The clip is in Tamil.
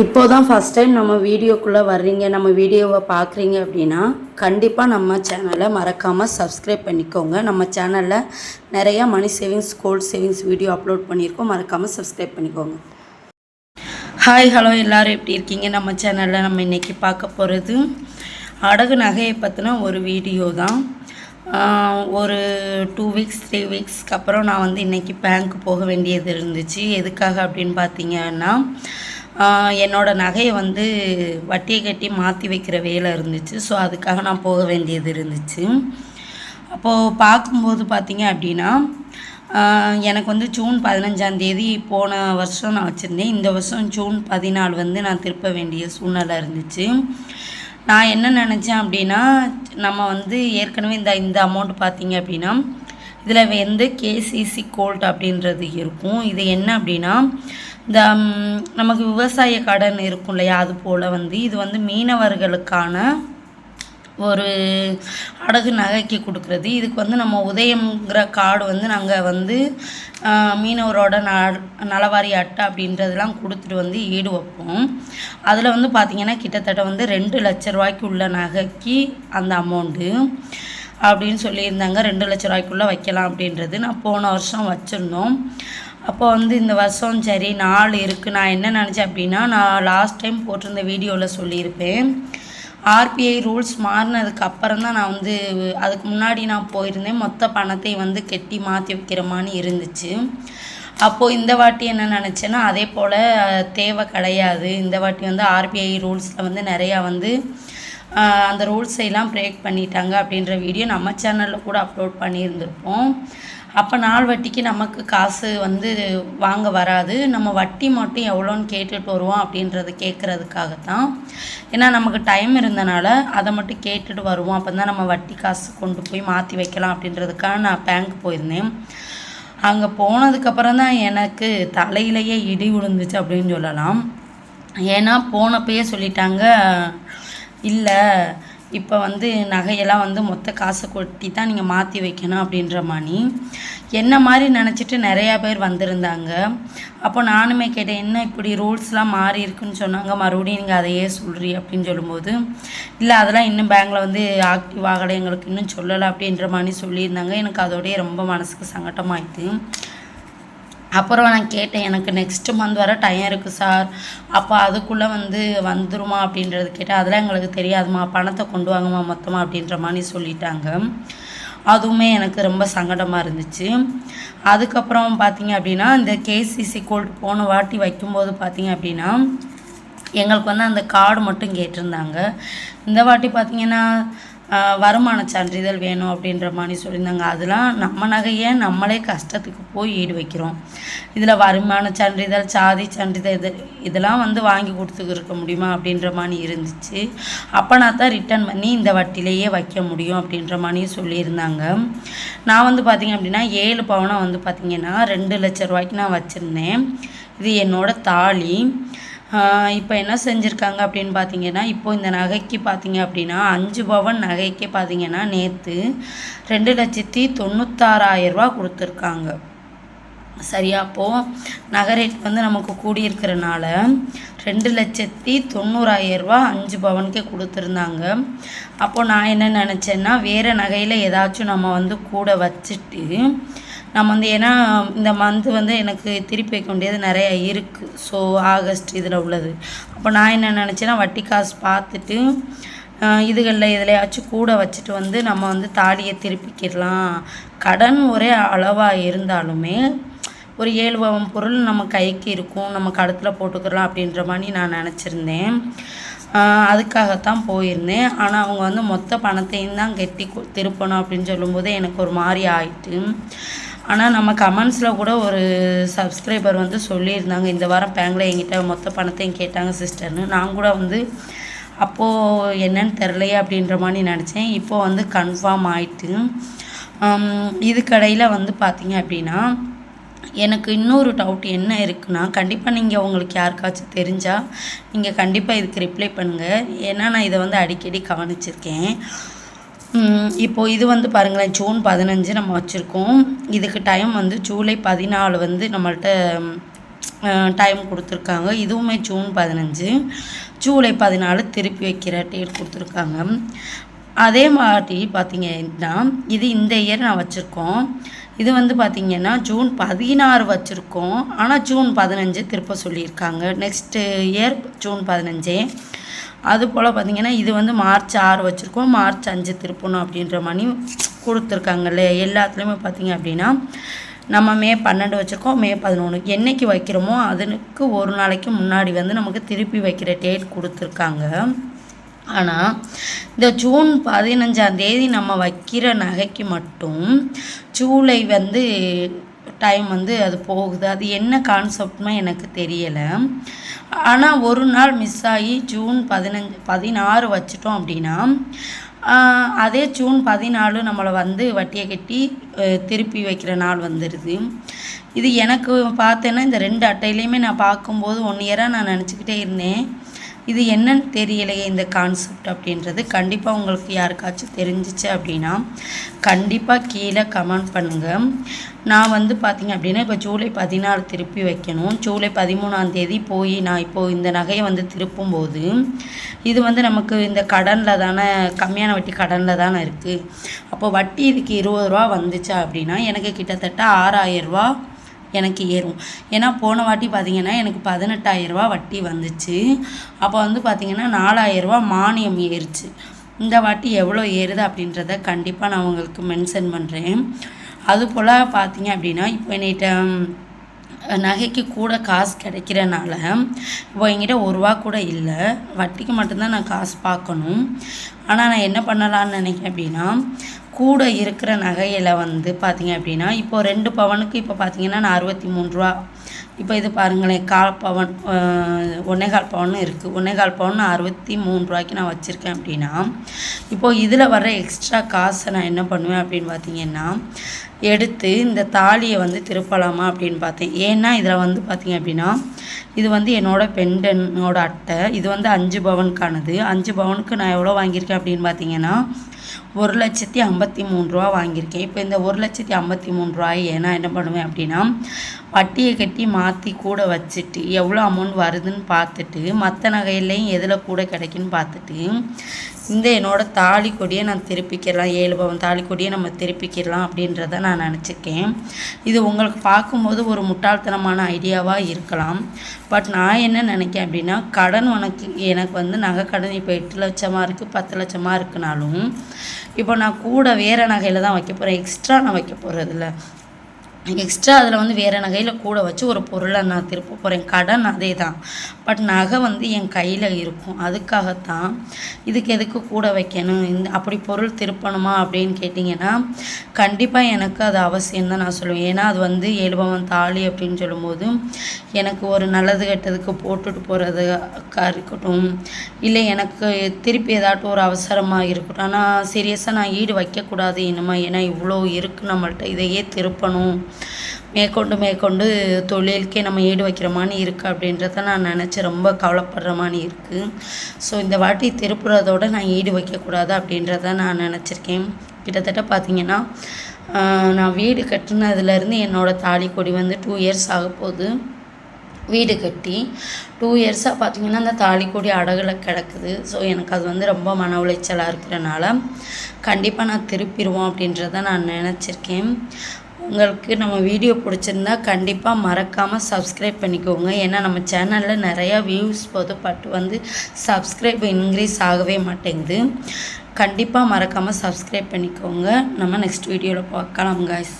இப்போ தான் ஃபஸ்ட் டைம் நம்ம வீடியோக்குள்ளே வர்றீங்க நம்ம வீடியோவை பார்க்குறீங்க அப்படின்னா கண்டிப்பாக நம்ம சேனலை மறக்காமல் சப்ஸ்கிரைப் பண்ணிக்கோங்க. நம்ம சேனலில் நிறையா money savings gold savings video upload பண்ணியிருக்கோம். மறக்காமல் சப்ஸ்கிரைப் பண்ணிக்கோங்க. ஹாய் ஹலோ எல்லோரும் எப்படி இருக்கீங்க? நம்ம சேனலில் நம்ம இன்றைக்கி பார்க்க போகிறது அடகு நகையை பற்றின ஒரு வீடியோ தான். ஒரு டூ வீக்ஸ் த்ரீ வீக்ஸ்க்கு அப்புறம் நான் வந்து இன்றைக்கி பேங்க் போக வேண்டியது இருந்துச்சு. எதுக்காக அப்படின்னு பார்த்தீங்கன்னா என்னோடய என்னோட நகையை வந்து வட்டியை கட்டி மாற்றி வைக்கிற வேலை இருந்துச்சு. ஸோ அதுக்காக நான் போக வேண்டியது இருந்துச்சு. அப்போது பார்க்கும்போது பார்த்தீங்க அப்படின்னா எனக்கு வந்து ஜூன் பதினஞ்சாந்தேதி போன வருஷம் நான் வச்சுருந்தேன். இந்த வருஷம் ஜூன் பதினாலு வந்து நான் திருப்ப வேண்டிய சூழ்நிலை இருந்துச்சு. நான் என்ன நினச்சேன் அப்படின்னா நம்ம வந்து ஏற்கனவே இந்த இந்த அமௌண்ட் பார்த்தீங்க அப்படின்னா இதில் வந்து கேசிசி கோல்ட் அப்படின்றது இருக்கும். இது என்ன அப்படின்னா இந்த நமக்கு விவசாய கடன் இருக்கும் இல்லையா அது போல் வந்து இது வந்து மீனவர்களுக்கான ஒரு அடகு நகைக்கு கொடுக்குறது. இதுக்கு வந்து நம்ம உதயம்ங்கிற கார்டு வந்து நாங்கள் வந்து மீனவரோட ந நலவாரி அட்டை அப்படின்றதெல்லாம் கொடுத்துட்டு வந்து ஈடு வைப்போம். அதில் வந்து பார்த்திங்கன்னா கிட்டத்தட்ட வந்து ரெண்டு லட்ச ரூபாய்க்கு உள்ள நகைக்கு அந்த அமௌண்ட்டு அப்படின்னு சொல்லியிருந்தாங்க. ரெண்டு லட்ச ரூபாய்க்குள்ளே வைக்கலாம் அப்படின்றது நான் போன வருஷம் வச்சுருந்தோம். அப்போ வந்து இந்த வருஷம் சரி நாள் இருக்குது நான் என்ன நினச்சேன் அப்படின்னா நான் லாஸ்ட் டைம் போட்டிருந்த வீடியோவில் சொல்லியிருப்பேன். ஆர்பிஐ ரூல்ஸ் மாறினதுக்கு அப்புறம் தான் நான் வந்து அதுக்கு முன்னாடி நான் போயிருந்தேன். மொத்த பணத்தை வந்து கெட்டி மாற்றி வைக்கிற மாதிரி இருந்துச்சு. அப்போது இந்த வாட்டி என்ன நினச்சேன்னா அதே போல் தேவை கிடையாது. இந்த வாட்டி வந்து ஆர்பிஐ ரூல்ஸில் வந்து நிறையா வந்து அந்த ரூல்ஸை எல்லாம் பிரேக் பண்ணிட்டாங்க அப்படின்ற வீடியோ நம்ம சேனலில் கூட அப்லோட் பண்ணியிருந்திருப்போம். அப்போ நாள் வட்டிக்கு நமக்கு காசு வந்து வாங்க வராது. நம்ம வட்டி மட்டும் எவ்வளோன்னு கேட்டுட்டு வருவோம் அப்படின்றது கேட்குறதுக்காகத்தான். ஏன்னா நமக்கு டைம் இருந்தனால அதை மட்டும் கேட்டுட்டு வருவோம். அப்போ தான் நம்ம வட்டி காசு கொண்டு போய் மாற்றி வைக்கலாம் அப்படின்றதுக்காக நான் பேங்க் போயிருந்தேன். அங்கே போனதுக்கப்புறம் தான் எனக்கு தலையிலேயே இடி விழுந்துச்சு அப்படின்னு சொல்லலாம். ஏன்னா போனப்பயே சொல்லிட்டாங்க இல்லை இப்போ வந்து நகையெல்லாம் வந்து மொத்த காசை கொட்டி தான் நீங்கள் மாற்றி வைக்கணும் அப்படின்ற மாதிரி என்ன மாதிரி நினச்சிட்டு நிறையா பேர் வந்திருந்தாங்க. அப்போ நானுமே கேட்டேன் என்ன இப்படி ரூல்ஸ்லாம் மாறி இருக்குன்னு சொன்னாங்க. மறுபடியும் நீங்கள் அதையே சொல்கிறீ அப்படின்னு சொல்லும்போது இல்லை அதெல்லாம் இன்னும் பேங்கில் வந்து ஆக்டிவ் ஆகலை. எங்களுக்கு இன்னும் சொல்லலை அப்படின்ற மாதிரி சொல்லியிருந்தாங்க. எனக்கு அதோடய ரொம்ப மனசுக்கு சங்கட்டமாயிட்டு அப்புறம் நான் கேட்டேன் எனக்கு நெக்ஸ்ட் மந்த் வர டைம் இருக்குது சார் அப்போ அதுக்குள்ளே வந்து வந்துருமா அப்படின்றது கேட்டால் அதெல்லாம் எங்களுக்கு தெரியாதுமா பணத்தை கொண்டு வாங்கம்மா மொத்தமாக அப்படின்ற மாதிரி சொல்லிட்டாங்க. அதுவுமே எனக்கு ரொம்ப சங்கடமாக இருந்துச்சு. அதுக்கப்புறம் பார்த்தீங்க அப்படின்னா இந்த கேசிசி கோல்டு போன வாட்டி வைக்கும்போது பார்த்தீங்க அப்படின்னா எங்களுக்கு வந்து அந்த கார்டு மட்டும் கேட்டிருந்தாங்க. இந்த வாட்டி பார்த்தீங்கன்னா வருமான சான்றிதழ் வேணும் அப்படின்ற மாதிரி சொல்லியிருந்தாங்க. அதெல்லாம் நம்ம நகையை நம்மளே கஷ்டத்துக்கு போய் ஈடு வைக்கிறோம். இதில் வருமான சான்றிதழ் சாதி சான்றிதழ் இது இதெல்லாம் வந்து வாங்கி கொடுத்துருக்க முடியுமா அப்படின்ற மாதிரி இருந்துச்சு. அப்போ நான் தான் ரிட்டர்ன் பண்ணி இந்த வட்டிலேயே வைக்க முடியும் அப்படின்ற மாதிரி சொல்லியிருந்தாங்க. நான் வந்து பார்த்திங்க அப்படின்னா ஏழு பவுனை வந்து பார்த்திங்கன்னா ரெண்டு லட்ச ரூபாய்க்கு நான் வச்சுருந்தேன். இது என்னோடய தாலி. இப்போ என்ன செஞ்சுருக்காங்க அப்படின்னு பார்த்தீங்கன்னா இப்போ இந்த நகைக்கு பார்த்தீங்க அப்படின்னா அஞ்சு பவன் நகைக்கே பார்த்தீங்கன்னா நேற்று ரெண்டு லட்சத்தி தொண்ணூத்தாறாயிரரூபா கொடுத்துருக்காங்க. சரியா? அப்போது நகை ரேட் வந்து நமக்கு கூடியிருக்கிறனால ரெண்டு லட்சத்தி தொண்ணூறாயிரரூபா அஞ்சு பவனுக்கே கொடுத்துருந்தாங்க. அப்போது நான் என்ன நினச்சேன்னா வேறு நகையில் ஏதாச்சும் நம்ம வந்து கூட வச்சுட்டு நம்ம வந்து ஏன்னா இந்த மந்த் வந்து எனக்கு திருப்பி வைக்க வேண்டியது நிறைய இருக்குது ஸோ ஆகஸ்ட் இதில் உள்ளது. அப்போ நான் என்ன நினச்சேன்னா வட்டி காசு பார்த்துட்டு இதுகளில் எதுலையாச்சும் கூட வச்சுட்டு வந்து நம்ம வந்து தாலியை திருப்பிக்கிடலாம். கடன் ஒரே அளவாக இருந்தாலுமே ஒரு ஏழு பவன் பொருள் நம்ம கைக்கு இருக்கும். நம்ம கழுத்தில் போட்டுக்கலாம் அப்படின்ற மாதிரி நான் நினச்சிருந்தேன். அதுக்காகத்தான் போயிருந்தேன். ஆனால் அவங்க வந்து மொத்த பணத்தையும் தான் கட்டி திருப்பணும் அப்படின்னு சொல்லும்போது எனக்கு ஒரு மாதிரி ஆயிட்டு. ஆனால் நம்ம கமெண்ட்ஸில் கூட ஒரு சப்ஸ்கிரைபர் வந்து சொல்லியிருந்தாங்க இந்த வாரம் பேங்கில் எங்கிட்ட மொத்த பணத்தையும் கேட்டாங்க சிஸ்டர்னு நான் கூட வந்து அப்போது என்னன்னு தெரிலையே அப்படின்ற மாதிரி நினச்சேன். இப்போ வந்து கன்ஃபார்ம் ஆயிட்டு இதுக்கடையில் வந்து பார்த்தீங்க அப்படின்னா எனக்கு இன்னொரு டவுட் என்ன இருக்குன்னா கண்டிப்பாக நீங்கள் உங்களுக்கு யாருக்காச்சும் தெரிஞ்சால் நீங்கள் கண்டிப்பாக இதுக்கு ரிப்ளை பண்ணுங்கள் ஏன்னா நான் இதை வந்து அடிக்கடி கவனிச்சிருக்கேன். இப்போது இப்போ இது வந்து பாருங்களேன் ஜூன் பதினஞ்சு நம்ம வச்சுருக்கோம். இதுக்கு டைம் வந்து ஜூலை பதினாலு வந்து நம்மள்கிட்ட டைம் கொடுத்துருக்காங்க. இதுவுமே ஜூன் பதினஞ்சு. ஜூலை பதினாலு திருப்பி வைக்கிற டேட் கொடுத்துருக்காங்க. அதே மாதிரி பார்த்தீங்கன்னா இது இந்த இயர் நான் வச்சுருக்கோம். இது வந்து பார்த்திங்கன்னா ஜூன் பதினாறு வச்சுருக்கோம். ஆனால் ஜூன் பதினஞ்சு திருப்ப சொல்லியிருக்காங்க. நெக்ஸ்ட்டு இயர் ஜூன் பதினஞ்சே. அது போல் பார்த்திங்கன்னா இது வந்து மார்ச் ஆறு வச்சுருக்கோம். மார்ச் அஞ்சு திருப்பணும் அப்படின்ற மாதிரி கொடுத்துருக்காங்கல்ல எல்லாத்துலேயுமே பார்த்திங்க அப்படின்னா நம்ம மே பன்னெண்டு வச்சுருக்கோம் மே பதினொன்று என்றைக்கு வைக்கிறோமோ அதுக்கு ஒரு நாளைக்கு முன்னாடி வந்து நமக்கு திருப்பி வைக்கிற டேட் கொடுத்துருக்காங்க. ஆனால் இந்த ஜூன் பதினஞ்சாந்தேதி நம்ம வைக்கிற நகைக்கு மட்டும் ஜூலை வந்து டைம் வந்து அது போகுது. அது என்ன கான்செப்ட்னு எனக்கு தெரியலை. ஆனால் ஒரு நாள் மிஸ் ஆகி ஜூன் பதினஞ்சு பதினாறு வச்சிட்டோம் அப்படின்னா அதே ஜூன் பதினாலு நம்மளை வந்து வட்டியை கட்டி திருப்பி வைக்கிற நாள் வந்துடுது இது எனக்கு பார்த்தேன்னா இந்த ரெண்டு அட்டையிலையுமே நான் பார்க்கும்போது ஒன் இயராக நான் நினச்சிக்கிட்டே இருந்தேன். இது என்னன்னு தெரியலையே இந்த கான்செப்ட் அப்படின்றது. கண்டிப்பாக உங்களுக்கு யாருக்காச்சும் தெரிஞ்சிச்சு அப்படின்னா கண்டிப்பாக கீழே கமெண்ட் பண்ணுங்கள் நான் வந்து பார்த்திங்க அப்படின்னா இப்போ ஜூலை பதினாலு திருப்பி வைக்கணும். ஜூலை பதிமூணாந்தேதி போய் நான் இப்போது இந்த நகையை வந்து திருப்பும்போது இது வந்து நமக்கு இந்த கடனில் தானே கம்மியான வட்டி கடனில் தானே இருக்குது அப்போ வட்டி இதுக்கு இருபது ரூபா வந்துச்சா அப்படின்னா எனக்கு கிட்டத்தட்ட ஆறாயிரரூபா எனக்கு ஏறும். ஏன்னா போன வாட்டி பார்த்திங்கன்னா எனக்கு பதினெட்டாயிரரூபா வட்டி வந்துச்சு. அப்போ வந்து பார்த்திங்கன்னா நாலாயிரரூபா மானியம் ஏறிச்சு. இந்த வாட்டி எவ்வளோ ஏறுது அப்படின்றத கண்டிப்பாக நான் உங்களுக்கு மென்ஷன் பண்ணுறேன் அதுபோல் பார்த்தீங்க அப்படின்னா இப்போ என்கிட்ட நகைக்கு கூட காசு கிடைக்கிறனால இப்போ என்கிட்ட ஒரு ரூபா கூட இல்லை. வட்டிக்கு மட்டும்தான் நான் காசு பார்க்கணும் ஆனால் நான் என்ன பண்ணலான்னு நினைக்கிறேன் அப்படின்னா கூட இருக்கிற நகையில் வந்து பார்த்திங்க அப்படின்னா இப்போது ரெண்டு பவனுக்கு இப்போ பார்த்திங்கன்னா நான் அறுபத்தி மூணு ரூபா இப்போ இது பாருங்களேன் கால் பவன் ஒன்றே கால் பவன் இருக்குது ஒன்றே கால் பவன் அறுபத்தி மூணு ரூபாய்க்கு நான் வச்சுருக்கேன் அப்படின்னா இப்போது இதில் வர்ற எக்ஸ்ட்ரா காசை நான் என்ன பண்ணுவேன் அப்படின்னு பார்த்தீங்கன்னா எடுத்து இந்த தாலியை வந்து திருப்பலாமா அப்படின்னு பார்த்தேன். ஏன்னா இதில் வந்து பார்த்திங்க அப்படின்னா இது வந்து என்னோடய பெண்டனோட அட்டை. இது வந்து அஞ்சு பவனுக்கானது. அஞ்சு பவனுக்கு நான் எவ்வளோ வாங்கியிருக்கேன் அப்படின்னு பார்த்தீங்கன்னா ஒரு லட்சத்தி ஐம்பத்தி மூணு ரூபா வாங்கியிருக்கேன். இப்போ இந்த ஒரு லட்சத்தி ஐம்பத்தி மூணு ரூபாயை நான் என்ன பண்ணுவேன் அப்படின்னா வட்டியை கட்டி மாற்றி கூட வச்சுட்டு எவ்வளோ அமௌண்ட் வருதுன்னு பார்த்துட்டு மற்ற நகையிலையும் எதில் கூட கிடைக்குன்னு பார்த்துட்டு இந்த என்னோடய தாலி கொடியை நான் திருப்பிக்கிறலாம் ஏழு பவன் தாலி கொடியை நம்ம திருப்பிக்கிறலாம் அப்படின்றத நான் நினச்சிருக்கேன். இது உங்களுக்கு பார்க்கும்போது ஒரு முட்டாள்தனமான ஐடியாவாக இருக்கலாம். பட் நான் என்ன நினைக்கிறேன் அப்படின்னா கடன் உனக்கு எனக்கு வந்து நகை கடன் இப்போ எட்டு லட்சமாக இருக்குது பத்து லட்சமாக இருக்குனாலும் இப்போ நான் கூட வேறு நகையில் தான் வைக்க போகிறேன் எக்ஸ்ட்ரா நான் வைக்க போகிறதில்ல எக்ஸ்ட்ரா அதில் வந்து வேறு நகையில் கூட வச்சு ஒரு பொருளை நான் திருப்ப போகிறேன் கடன் அதே தான் பட் நகை வந்து என் கையில் இருக்கும். அதுக்காகத்தான் இதுக்கு எதுக்கு கூட வைக்கணும்? இந்த அப்படி பொருள் திருப்பணுமா அப்படின்னு கேட்டிங்கன்னா கண்டிப்பாக எனக்கு அது அவசியம் தான் நான் சொல்லுவேன். ஏன்னா அது வந்து ஏழுபவன் தாலி அப்படின்னு சொல்லும்போது எனக்கு ஒரு நல்லது கெட்டதுக்கு போட்டுட்டு போகிறதுக்காக இருக்கட்டும் இல்லை எனக்கு திருப்பி ஏதாட்டும் ஒரு அவசரமாக இருக்கட்டும். ஆனால் சீரியஸாக நான் ஈடு வைக்கக்கூடாது இனிமேல் ஏன்னா இவ்வளோ இருக்குது நம்மள்ட்ட. இதையே திருப்பணும். மேற்கொண்டு மேற்கொண்டு தொழிலுக்கே நம்ம ஈடு வைக்கிற மாதிரி இருக்குது அப்படின்றத நான் நினச்சி ரொம்ப கவலைப்படுற மாதிரி இருக்குது ஸோ இந்த வாட்டி திருப்புறதோடு நான் ஈடு வைக்கக்கூடாது அப்படின்றத நான் நினச்சிருக்கேன். கிட்டத்தட்ட பார்த்திங்கன்னா நான் வீடு கட்டினதுலேருந்து என்னோடய தாலி கொடி வந்து டூ இயர்ஸ் ஆக போகுது. வீடு கட்டி டூ இயர்ஸாக பார்த்திங்கன்னா அந்த தாலி கொடி அடகுல கிடக்குது. ஸோ எனக்கு அது வந்து ரொம்ப மன உளைச்சலாக இருக்கிறனால கண்டிப்பாக நான் திருப்பிடுவோம் அப்படின்றத நான் நினச்சிருக்கேன். உங்களுக்கு நம்ம வீடியோ பிடிச்சிருந்தா கண்டிப்பாக மறக்காமல் சப்ஸ்கிரைப் பண்ணிக்கோங்க. ஏன்னா நம்ம சேனலில் நிறையா வியூஸ் போது பட் வந்து சப்ஸ்கிரைப் இன்க்ரீஸ் ஆகவே மாட்டேங்குது. கண்டிப்பாக மறக்காமல் சப்ஸ்கிரைப் பண்ணிக்கோங்க. நம்ம நெக்ஸ்ட் வீடியோவில் பார்க்கலாம் காய்ஸ்